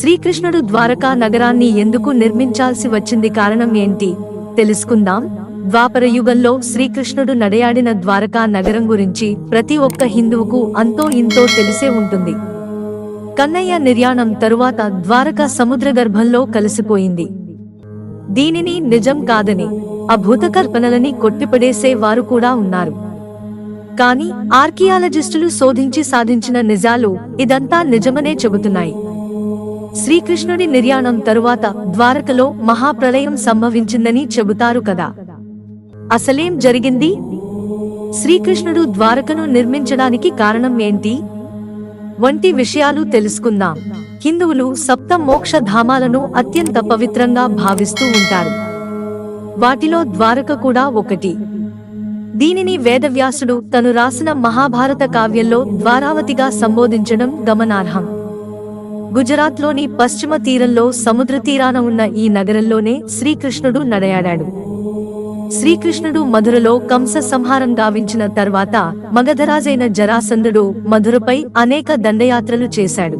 శ్రీకృష్ణుడు ద్వారకా నగరాన్ని ఎందుకు నిర్మించాల్సి వచ్చింది కారణం ఏంటి? తెలుసుకుందాం. ద్వాపర యుగంలో శ్రీకృష్ణుడు నడయాడిన ద్వారకా నగరం గురించి ప్రతి ఒక్క హిందువుకు అంతో ఇంతో తెలిసే ఉంటుంది. కన్నయ్య నిర్యాణం తరువాత ద్వారక సముద్ర గర్భంలో కలిసిపోయింది. దీనిని నిజం కాదని అభూత కల్పనలని కొట్టిపడేసే వారు కూడా ఉన్నారు. కానీ ఆర్కియాలజిస్టులు శోధించి సాధించిన నిజాలు ఇదంతా నిజమనే చెబుతున్నాయి. శ్రీకృష్ణుడి నిర్యాణం తరువాత ద్వారకలో మహాప్రళయం సంభవించిందని చెబుతారు కదా. అసలేం జరిగింది? శ్రీకృష్ణుడు ద్వారకను నిర్మించడానికి కారణం ఏంటి? వంటి విషయాలు తెలుసుకుందాం. హిందువులు సప్త మోక్ష ధామాలను అత్యంత పవిత్రంగా భావిస్తూ ఉంటారు. వాటిలో ద్వారక కూడా ఒకటి. దీనిని వేదవ్యాసుడు తను రాసిన మహాభారత కావ్యంలో ద్వారావతిగా సంబోధించడం గమనార్హం. గుజరాత్లోని పశ్చిమ తీరంలో సముద్ర తీరాన ఉన్న ఈ నగరంలోనే శ్రీకృష్ణుడు నడయాడాడు. శ్రీకృష్ణుడు మధురలో కంస సంహారం గావించిన తర్వాత మగధరాజైన జరాసంధుడు మధురపై అనేక దండయాత్రలు చేశాడు.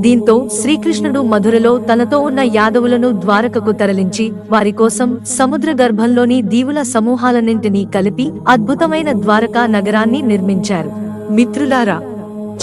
దీంతో శ్రీకృష్ణుడు మధురలో తనతో ఉన్న యాదవులను ద్వారకకు తరలించి వారి కోసం సముద్ర గర్భంలోని దీవుల సమూహాలన్నింటినీ కలిపి అద్భుతమైన ద్వారకా నగరాన్ని నిర్మించారు. మిత్రులారా